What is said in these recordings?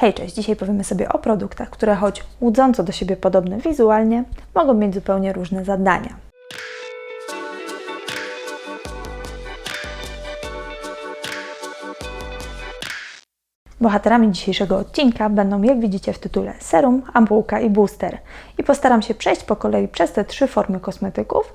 Hej, cześć! Dzisiaj powiemy sobie o produktach, które choć łudząco do siebie podobne wizualnie, mogą mieć zupełnie różne zadania. Bohaterami dzisiejszego odcinka będą, jak widzicie w tytule, serum, ampułka i booster. I postaram się przejść po kolei przez te trzy formy kosmetyków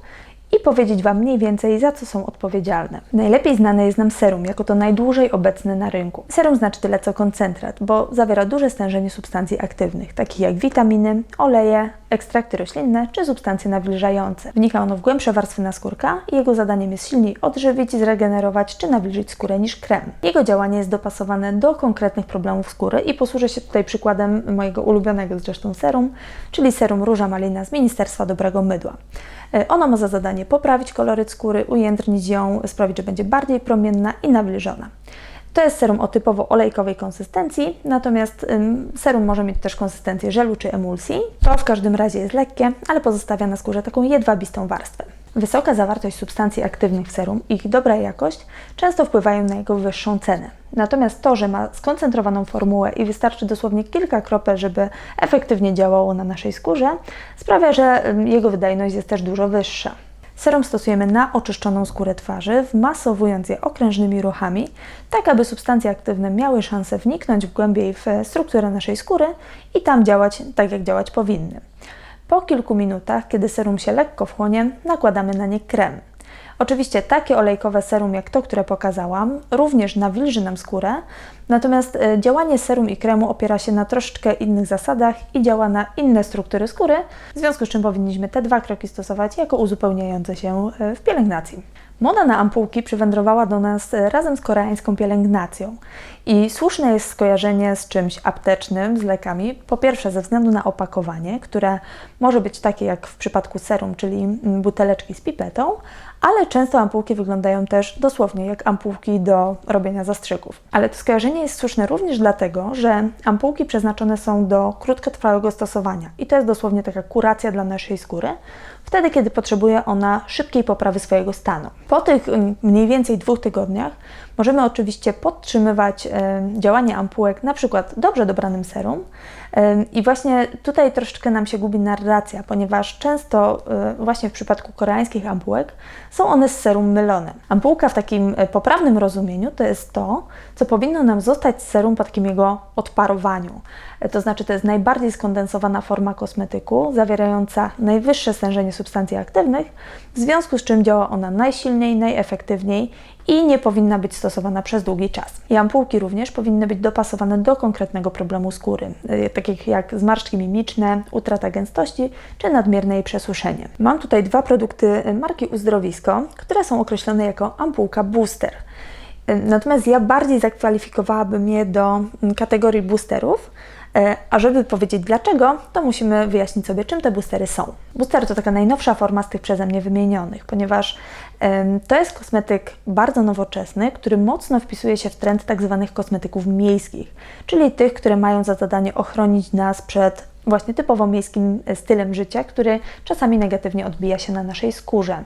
i powiedzieć Wam mniej więcej, za co są odpowiedzialne. Najlepiej znane jest nam serum, jako to najdłużej obecny na rynku. Serum znaczy tyle co koncentrat, bo zawiera duże stężenie substancji aktywnych, takich jak witaminy, oleje, ekstrakty roślinne czy substancje nawilżające. Wnika ono w głębsze warstwy naskórka i jego zadaniem jest silniej odżywić, zregenerować czy nawilżyć skórę niż krem. Jego działanie jest dopasowane do konkretnych problemów skóry i posłużę się tutaj przykładem mojego ulubionego zresztą serum, czyli serum Róża Malina z Ministerstwa Dobrego Mydła. E, ono ma za zadanie poprawić koloryt skóry, ujędrnić ją, sprawić, że będzie bardziej promienna i nawilżona. To jest serum o typowo olejkowej konsystencji, natomiast ym, serum może mieć też konsystencję żelu czy emulsji. To w każdym razie jest lekkie, ale pozostawia na skórze taką jedwabistą warstwę. Wysoka zawartość substancji aktywnych w serum i ich dobra jakość często wpływają na jego wyższą cenę. Natomiast to, że ma skoncentrowaną formułę i wystarczy dosłownie kilka kropel, żeby efektywnie działało na naszej skórze, sprawia, że jego wydajność jest też dużo wyższa. Serum stosujemy na oczyszczoną skórę twarzy, wmasowując je okrężnymi ruchami, tak aby substancje aktywne miały szansę wniknąć głębiej w strukturę naszej skóry i tam działać tak, jak działać powinny. Po kilku minutach, kiedy serum się lekko wchłonie, nakładamy na nie krem. Oczywiście takie olejkowe serum jak to, które pokazałam, również nawilży nam skórę, natomiast e, działanie serum i kremu opiera się na troszeczkę innych zasadach i działa na inne struktury skóry, w związku z czym powinniśmy te dwa kroki stosować jako uzupełniające się e, w pielęgnacji. Moda na ampułki przywędrowała do nas e, razem z koreańską pielęgnacją. I słuszne jest skojarzenie z czymś aptecznym, z lekami. Po pierwsze, ze względu na opakowanie, które może być takie jak w przypadku serum, czyli mm, buteleczki z pipetą, ale często ampułki wyglądają też dosłownie jak ampułki do robienia zastrzyków. Ale to skojarzenie jest słuszne również dlatego, że ampułki przeznaczone są do krótkotrwałego stosowania i to jest dosłownie taka kuracja dla naszej skóry, wtedy kiedy potrzebuje ona szybkiej poprawy swojego stanu. Po tych mm, mniej więcej dwóch tygodniach możemy oczywiście podtrzymywać działanie ampułek na przykład dobrze dobranym serum i właśnie tutaj troszeczkę nam się gubi narracja, ponieważ często e, właśnie w przypadku koreańskich ampułek są one z serum mylone. Ampułka w takim e, poprawnym rozumieniu to jest to, co powinno nam zostać z serum po takim jego odparowaniu. E, to znaczy to jest najbardziej skondensowana forma kosmetyku, zawierająca najwyższe stężenie substancji aktywnych, w związku z czym działa ona najsilniej, najefektywniej i nie powinna być stosowana przez długi czas. I ampułki również powinny być dopasowane do konkretnego problemu skóry, e, takich jak zmarszczki mimiczne, utrata gęstości czy nadmierne jej przesuszenie. Mam tutaj dwa produkty marki Uzdrowisko, które są określone jako ampułka booster. E, natomiast ja bardziej zakwalifikowałabym je do kategorii boosterów, E, a żeby powiedzieć dlaczego, to musimy wyjaśnić sobie, czym te boostery są. Booster to taka najnowsza forma z tych przeze mnie wymienionych, ponieważ to jest kosmetyk bardzo nowoczesny, który mocno wpisuje się w trend tak zwanych kosmetyków miejskich, czyli tych, które mają za zadanie ochronić nas przed właśnie typowo miejskim stylem życia, który czasami negatywnie odbija się na naszej skórze.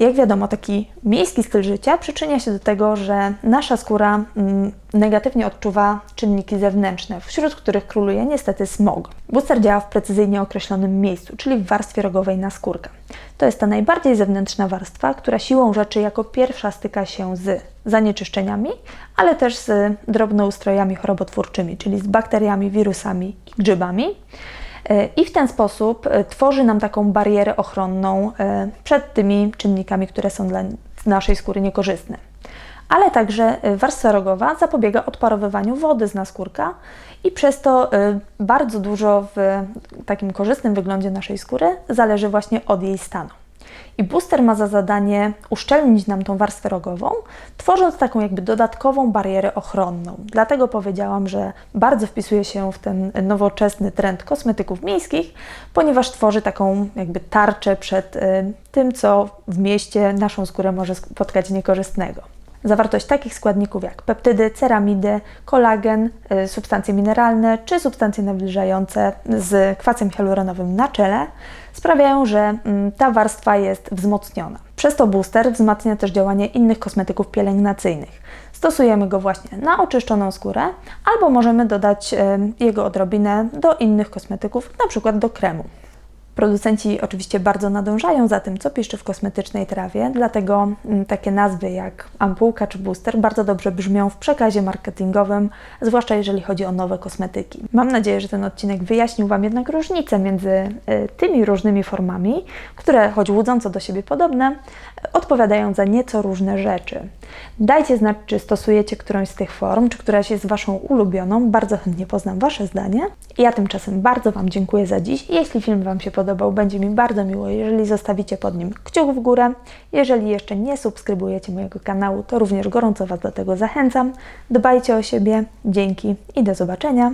Jak wiadomo, taki miejski styl życia przyczynia się do tego, że nasza skóra mm, negatywnie odczuwa czynniki zewnętrzne, wśród których króluje niestety smog. Booster działa w precyzyjnie określonym miejscu, czyli w warstwie rogowej naskórka. To jest ta najbardziej zewnętrzna warstwa, która siłą rzeczy jako pierwsza styka się z zanieczyszczeniami, ale też z drobnoustrojami chorobotwórczymi, czyli z bakteriami, wirusami i grzybami. E, i w ten sposób e, tworzy nam taką barierę ochronną e, przed tymi czynnikami, które są dla naszej skóry niekorzystne. Ale także warstwa rogowa zapobiega odparowywaniu wody z naskórka i przez to bardzo dużo w takim korzystnym wyglądzie naszej skóry zależy właśnie od jej stanu. I booster ma za zadanie uszczelnić nam tą warstwę rogową, tworząc taką jakby dodatkową barierę ochronną. Dlatego powiedziałam, że bardzo wpisuje się w ten nowoczesny trend kosmetyków miejskich, ponieważ tworzy taką jakby tarczę przed y, tym, co w mieście naszą skórę może spotkać niekorzystnego. Zawartość takich składników jak peptydy, ceramidy, kolagen, y, substancje mineralne czy substancje nawilżające z kwasem hialuronowym na czele sprawiają, że mm, ta warstwa jest wzmocniona. Przez to booster wzmacnia też działanie innych kosmetyków pielęgnacyjnych. Stosujemy go właśnie na oczyszczoną skórę, albo możemy dodać e, jego odrobinę do innych kosmetyków, przykład do kremu. Producenci oczywiście bardzo nadążają za tym, co piszczy w kosmetycznej trawie, dlatego mm, takie nazwy jak ampułka czy booster bardzo dobrze brzmią w przekazie marketingowym, zwłaszcza jeżeli chodzi o nowe kosmetyki. Mam nadzieję, że ten odcinek wyjaśnił Wam jednak różnicę między y, tymi różnymi formami, które choć łudząco do siebie podobne, odpowiadają za nieco różne rzeczy. Dajcie znać, czy stosujecie którąś z tych form, czy któraś jest Waszą ulubioną. Bardzo chętnie poznam Wasze zdanie. Ja tymczasem bardzo Wam dziękuję za dziś. Jeśli film Wam się podobał, będzie mi bardzo miło, jeżeli zostawicie pod nim kciuk w górę. Jeżeli jeszcze nie subskrybujecie mojego kanału, to również gorąco Was do tego zachęcam. Dbajcie o siebie. Dzięki i do zobaczenia.